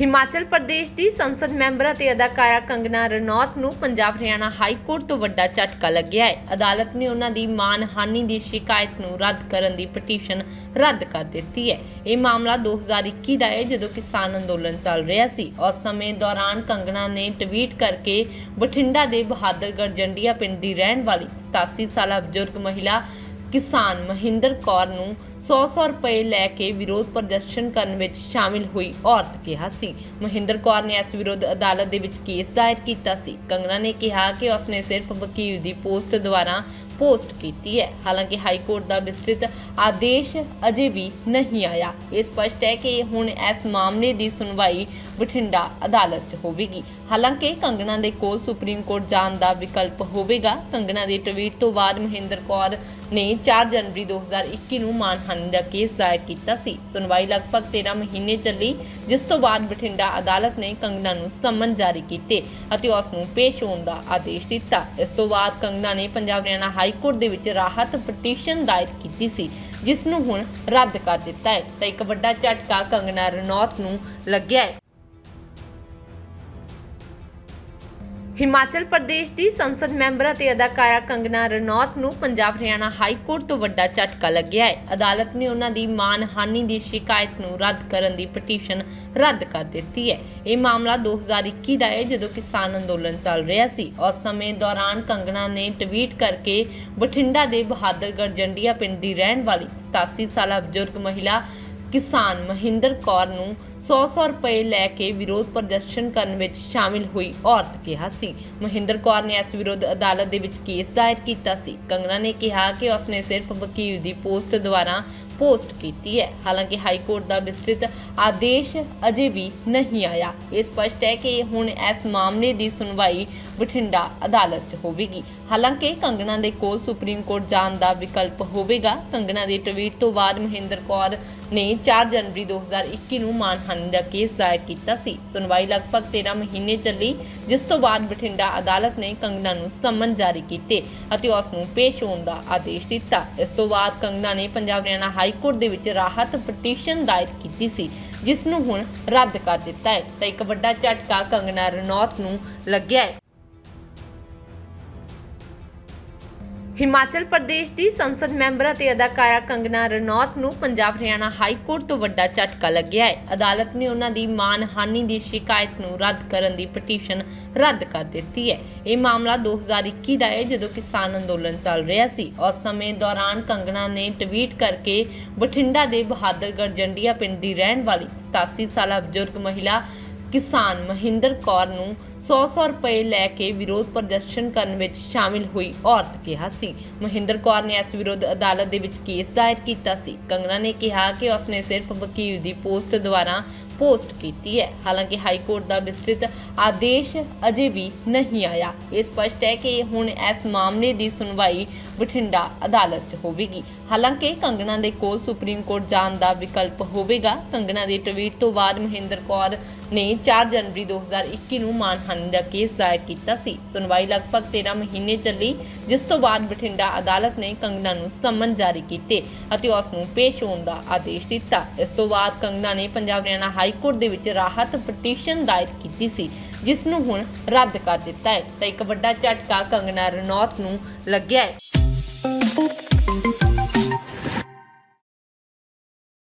ਹਿਮਾਚਲ ਪ੍ਰਦੇਸ਼ ਦੀ ਸੰਸਦ ਮੈਂਬਰ ਅਤੇ ਅਦਾਕਾਰਾ ਕੰਗਨਾ ਰਣੌਤ ਨੂੰ ਪੰਜਾਬ ਹਰਿਆਣਾ ਹਾਈ ਕੋਰਟ ਤੋਂ ਵੱਡਾ ਝਟਕਾ ਲੱਗਿਆ ਹੈ। ਅਦਾਲਤ ਨੇ ਉਹਨਾਂ ਦੀ ਮਾਨਹਾਨੀ ਦੀ ਸ਼ਿਕਾਇਤ ਨੂੰ ਰੱਦ ਕਰਨ ਦੀ ਪਟੀਸ਼ਨ ਰੱਦ ਕਰ ਦਿੱਤੀ ਹੈ। ਇਹ ਮਾਮਲਾ 2021 ਦਾ ਹੈ, ਜਦੋਂ ਕਿਸਾਨ ਅੰਦੋਲਨ ਚੱਲ ਰਿਹਾ ਸੀ। ਉਸ ਸਮੇਂ ਦੌਰਾਨ ਕੰਗਨਾ ਨੇ ਟਵੀਟ ਕਰਕੇ ਬਠਿੰਡਾ ਦੇ ਬਹਾਦਰਗੜ੍ਹ ਜੰਡੀਆ ਪਿੰਡ ਦੀ ਰਹਿਣ ਵਾਲੀ 87 ਸਾਲਾ ਬਜ਼ੁਰਗ ਮਹਿਲਾ ਕਿਸਾਨ ਮਹਿੰਦਰ ਕੌਰ ਨੂੰ 100-100 ਰੁਪਏ ਲੈ ਕੇ ਵਿਰੋਧ ਪ੍ਰਦਰਸ਼ਨ ਕਰਨ ਵਿੱਚ ਸ਼ਾਮਿਲ ਹੋਈ ਔਰਤ ਕਿਹਾ ਸੀ। ਮਹਿੰਦਰ ਕੌਰ ਨੇ ਇਸ ਵਿਰੁੱਧ ਅਦਾਲਤ ਦੇ ਵਿੱਚ ਕੇਸ ਦਾਇਰ ਕੀਤਾ ਸੀ। ਕੰਗਨਾ ਨੇ ਕਿਹਾ ਕਿ ਉਸਨੇ ਸਿਰਫ ਵਕੀਲ ਦੀ ਪੋਸਟ ਦੁਆਰਾ ਪੋਸਟ ਕੀਤੀ ਹੈ। ਹਾਲਾਂਕਿ ਹਾਈ ਕੋਰਟ ਦਾ ਵਿਸਤ੍ਰਿਤ ਆਦੇਸ਼ ਅਜੇ ਵੀ ਨਹੀਂ ਆਇਆ। ਇਹ ਸਪਸ਼ਟ ਹੈ ਕਿ ਹੁਣ ਇਸ ਮਾਮਲੇ ਦੀ ਸੁਣਵਾਈ ਬਠਿੰਡਾ ਅਦਾਲਤ 'ਚ ਹੋਵੇਗੀ। ਹਾਲਾਂਕਿ ਕੰਗਣਾ ਦੇ ਕੋਲ ਸੁਪਰੀਮ ਕੋਰਟ ਜਾਣ ਦਾ ਵਿਕਲਪ ਹੋਵੇਗਾ। ਕੰਗਣਾ ਦੇ ਟਵੀਟ ਤੋਂ ਬਾਅਦ ਮਹਿੰਦਰ ਕੌਰ ਨੇ 4 ਜਨਵਰੀ 2021 ਨੂੰ ਮਾਨਹਾਨੀ ਦਾ ਕੇਸ ਦਾਇਰ ਕੀਤਾ ਸੀ। ਸੁਣਵਾਈ ਲਗਭਗ 13 ਮਹੀਨੇ ਚੱਲੀ, ਜਿਸ ਤੋਂ ਬਾਅਦ ਬਠਿੰਡਾ ਅਦਾਲਤ ਨੇ ਕੰਗਣਾ ਨੂੰ ਸਮਨ ਜਾਰੀ ਕੀਤੇ ਅਤੇ ਉਸ ਨੂੰ ਪੇਸ਼ ਹੋਣ ਦਾ ਆਦੇਸ਼ ਦਿੱਤਾ। ਇਸ ਤੋਂ ਬਾਅਦ ਕੰਗਣਾ ਨੇ ਪੰਜਾਬ ਹਰਿਆਣਾ ਹਾਈ ਕੋਰਟ ਦੇ ਵਿੱਚ ਰਾਹਤ ਪਟੀਸ਼ਨ ਦਾਇਰ ਕੀਤੀ ਸੀ, ਜਿਸ ਨੂੰ ਹੁਣ ਰੱਦ ਕਰ ਦਿੱਤਾ ਹੈ। ਤਾਂ ਇੱਕ ਵੱਡਾ ਝਟਕਾ ਕੰਗਣਾ ਰਣੌਤ ਨੂੰ ਲੱਗਿਆ ਹੈ। ਹਿਮਾਚਲ ਪ੍ਰਦੇਸ਼ ਦੀ ਸੰਸਦ ਮੈਂਬਰ ਅਤੇ ਅਦਾਕਾਰਾ ਕੰਗਨਾ ਰਣੌਤ ਨੂੰ ਪੰਜਾਬ ਹਰਿਆਣਾ ਹਾਈ ਕੋਰਟ ਤੋਂ ਵੱਡਾ ਝਟਕਾ ਲੱਗਿਆ ਹੈ। ਅਦਾਲਤ ਨੇ ਉਹਨਾਂ ਦੀ ਮਾਨਹਾਨੀ ਦੀ ਸ਼ਿਕਾਇਤ ਨੂੰ ਰੱਦ ਕਰਨ ਦੀ ਪਟੀਸ਼ਨ ਰੱਦ ਕਰ ਦਿੱਤੀ ਹੈ। ਇਹ ਮਾਮਲਾ 2021 ਦਾ ਹੈ, ਜਦੋਂ ਕਿਸਾਨ ਅੰਦੋਲਨ ਚੱਲ ਰਿਹਾ ਸੀ। ਉਸ ਸਮੇਂ ਦੌਰਾਨ ਕੰਗਨਾ ਨੇ ਟਵੀਟ ਕਰਕੇ ਬਠਿੰਡਾ ਦੇ ਬਹਾਦਰਗੜ੍ਹ ਜੰਡੀਆ ਪਿੰਡ ਦੀ ਰਹਿਣ ਵਾਲੀ 87 ਸਾਲਾ ਬਜ਼ੁਰਗ ਮਹਿਲਾ ਕਿਸਾਨ ਮਹਿੰਦਰ ਕੌਰ ਨੂੰ 100-100 ਰੁਪਏ ਲੈ ਕੇ ਵਿਰੋਧ ਪ੍ਰਦਰਸ਼ਨ ਕਰਨ ਵਿੱਚ ਸ਼ਾਮਿਲ ਹੋਈ ਔਰਤ ਕਿਹਾ ਸੀ। ਮਹਿੰਦਰ ਕੌਰ ਨੇ ਇਸ ਵਿਰੁੱਧ ਅਦਾਲਤ ਦੇ ਵਿੱਚ ਕੇਸ ਦਾਇਰ ਕੀਤਾ ਸੀ। ਕੰਗਨਾ ਨੇ ਕਿਹਾ ਕਿ ਉਸਨੇ ਸਿਰਫ ਵਕੀਲ ਦੀ ਪੋਸਟ ਦੁਆਰਾ ਪੋਸਟ ਕੀਤੀ ਹੈ। ਹਾਲਾਂਕਿ ਹਾਈ ਕੋਰਟ ਦਾ ਵਿਸਤ੍ਰਿਤ ਆਦੇਸ਼ ਅਜੇ ਵੀ ਨਹੀਂ ਆਇਆ। ਇਹ ਸਪਸ਼ਟ ਹੈ ਕਿ ਹੁਣ ਇਸ ਮਾਮਲੇ ਦੀ ਸੁਣਵਾਈ ਬਠਿੰਡਾ ਅਦਾਲਤ 'ਚ ਹੋਵੇਗੀ। ਹਾਲਾਂਕਿ ਕੰਗਣਾ ਦੇ ਕੋਲ ਸੁਪਰੀਮ ਕੋਰਟ ਜਾਣ ਦਾ ਵਿਕਲਪ ਹੋਵੇਗਾ। ਕੰਗਣਾ ਦੇ ਟਵੀਟ ਤੋਂ ਬਾਅਦ ਮਹਿੰਦਰ ਕੌਰ ਨੇ 4 ਜਨਵਰੀ 2021 ਨੂੰ ਮਾਨਹਾਨੀ ਦਾ ਕੇਸ ਦਾਇਰ ਕੀਤਾ ਸੀ। ਸੁਣਵਾਈ ਲਗਭਗ 13 ਮਹੀਨੇ ਚੱਲੀ, ਜਿਸ ਤੋਂ ਬਾਅਦ ਬਠਿੰਡਾ ਅਦਾਲਤ ਨੇ ਕੰਗਣਾ ਨੂੰ ਸੰਮਨ ਜਾਰੀ ਕੀਤੇ ਅਤੇ ਉਸ ਨੂੰ ਪੇਸ਼ ਹੋਣ ਦਾ ਆਦੇਸ਼ ਦਿੱਤਾ। ਇਸ ਤੋਂ ਬਾਅਦ ਕੰਗਣਾ ਨੇ ਪੰਜਾਬ ਹਰਿਆਣਾ ਹਾਈ ਕੋਰਟ ਦੇ ਵਿੱਚ ਰਾਹਤ ਪਟੀਸ਼ਨ ਦਾਇਰ ਕੀਤੀ ਸੀ, ਜਿਸ ਨੂੰ ਹੁਣ ਰੱਦ ਕਰ ਦਿੱਤਾ ਹੈ। ਤਾਂ ਇੱਕ ਵੱਡਾ ਝਟਕਾ ਕੰਗਣਾ ਰਣੌਤ ਨੂੰ ਲੱਗਿਆ ਹੈ। ਹਿਮਾਚਲ ਪ੍ਰਦੇਸ਼ ਦੀ ਸੰਸਦ ਮੈਂਬਰ ਅਤੇ ਅਦਾਕਾਰਾ ਕੰਗਨਾ ਰਣੌਤ ਨੂੰ ਪੰਜਾਬ ਹਰਿਆਣਾ ਹਾਈ ਕੋਰਟ ਤੋਂ ਵੱਡਾ ਝਟਕਾ ਲੱਗਿਆ ਹੈ। ਅਦਾਲਤ ਨੇ ਉਹਨਾਂ ਦੀ ਮਾਨਹਾਨੀ ਦੀ ਸ਼ਿਕਾਇਤ ਨੂੰ ਰੱਦ ਕਰਨ ਦੀ ਪਟੀਸ਼ਨ ਰੱਦ ਕਰ ਦਿੱਤੀ ਹੈ। ਇਹ ਮਾਮਲਾ 2021 ਦਾ ਹੈ, ਜਦੋਂ ਕਿਸਾਨ ਅੰਦੋਲਨ ਚੱਲ ਰਿਹਾ ਸੀ। ਉਸ ਸਮੇਂ ਦੌਰਾਨ ਕੰਗਨਾ ਨੇ ਟਵੀਟ ਕਰਕੇ ਬਠਿੰਡਾ ਦੇ ਬਹਾਦਰਗੜ੍ਹ ਜੰਡੀਆ ਪਿੰਡ ਦੀ ਰਹਿਣ ਵਾਲੀ 87 ਸਾਲਾ ਬਜ਼ੁਰਗ ਮਹਿਲਾ ਕਿਸਾਨ ਮਹਿੰਦਰ ਕੌਰ ਨੂੰ 100-100 ਰੁਪਏ ਲੈ ਕੇ ਵਿਰੋਧ ਪ੍ਰਦਰਸ਼ਨ ਕਰਨ ਵਿੱਚ ਸ਼ਾਮਿਲ ਹੋਈ ਔਰਤ ਕਿਹਾ ਸੀ। ਮਹਿੰਦਰ ਕੌਰ ਨੇ ਇਸ ਵਿਰੁੱਧ ਅਦਾਲਤ ਦੇ ਵਿੱਚ ਕੇਸ ਦਾਇਰ ਕੀਤਾ ਸੀ। ਕੰਗਨਾ ਨੇ ਕਿਹਾ ਕਿ ਉਸਨੇ ਸਿਰਫ ਵਕੀਲ ਦੀ ਪੋਸਟ ਦੁਆਰਾ ਪੋਸਟ ਕੀਤੀ ਹੈ। ਹਾਲਾਂਕਿ ਹਾਈ ਕੋਰਟ ਦਾ ਵਿਸਤ੍ਰਿਤ ਆਦੇਸ਼ ਅਜੇ ਵੀ ਨਹੀਂ ਆਇਆ। ਇਹ ਸਪਸ਼ਟ ਹੈ ਕਿ ਹੁਣ ਇਸ ਮਾਮਲੇ ਦੀ ਸੁਣਵਾਈ ਬਠਿੰਡਾ ਅਦਾਲਤ 'ਚ ਹੋਵੇਗੀ। ਹਾਲਾਂਕਿ ਕੰਗਣਾ ਦੇ ਕੋਲ ਸੁਪਰੀਮ ਕੋਰਟ ਜਾਣ ਦਾ ਵਿਕਲਪ ਹੋਵੇਗਾ। ਕੰਗਣਾ ਦੇ ਟਵੀਟ ਤੋਂ ਬਾਅਦ ਮਹਿੰਦਰ ਕੌਰ ਨੇ 4 ਜਨਵਰੀ 2021 ਨੂੰ ਮਾਨਹਾਨੀ ਦਾ ਕੇਸ ਦਾਇਰ ਕੀਤਾ ਸੀ। ਸੁਣਵਾਈ ਲਗਭਗ 13 ਮਹੀਨੇ ਚੱਲੀ, ਜਿਸ ਤੋਂ ਬਾਅਦ ਬਠਿੰਡਾ ਅਦਾਲਤ ਨੇ ਕੰਗਨਾ ਨੂੰ ਸੰਮਨ ਜਾਰੀ ਕੀਤੇ ਅਤੇ ਉਸ ਨੂੰ ਪੇਸ਼ ਹੋਣ ਦਾ ਆਦੇਸ਼ ਦਿੱਤਾ। ਇਸ ਤੋਂ ਬਾਅਦ ਕੰਗਨਾ ਨੇ ਪੰਜਾਬ ਹਰਿਆਣਾ ਹਾਈ ਕੋਰਟ ਦੇ ਵਿੱਚ ਰਾਹਤ ਪਟੀਸ਼ਨ ਦਾਇਰ ਕੀਤੀ ਸੀ, ਜਿਸ ਨੂੰ ਹੁਣ ਰੱਦ ਕਰ ਦਿੱਤਾ ਹੈ। ਤਾਂ ਇੱਕ ਵੱਡਾ ਝਟਕਾ ਕੰਗਨਾ ਰਣੌਤ ਨੂੰ ਲੱਗਿਆ ਹੈ।